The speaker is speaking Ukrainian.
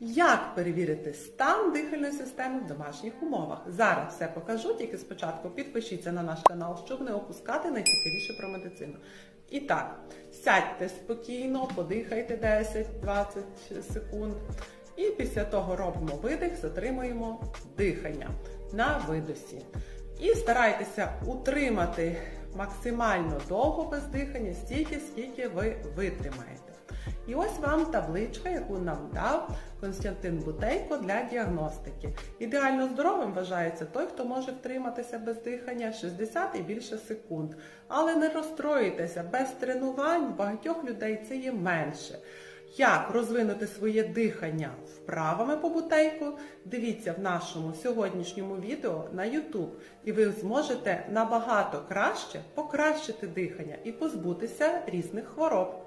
Як перевірити стан дихальної системи в домашніх умовах? Зараз все покажу, тільки спочатку підпишіться на наш канал, щоб не опускати найцікавіше про медицину. І так, сядьте спокійно, подихайте 10-20 секунд. І після того робимо видих, затримуємо дихання на видосі. І старайтеся утримати максимально довго без дихання, стільки, скільки ви витримаєте. І ось вам табличка, яку нам дав Константин Бутейко для діагностики. Ідеально здоровим вважається той, хто може втриматися без дихання 60 і більше секунд. Але не розстроїтеся, без тренувань багатьох людей це є менше. Як розвинути своє дихання вправами по бутейку? Дивіться в нашому сьогоднішньому відео на YouTube, і ви зможете набагато краще покращити дихання і позбутися різних хвороб.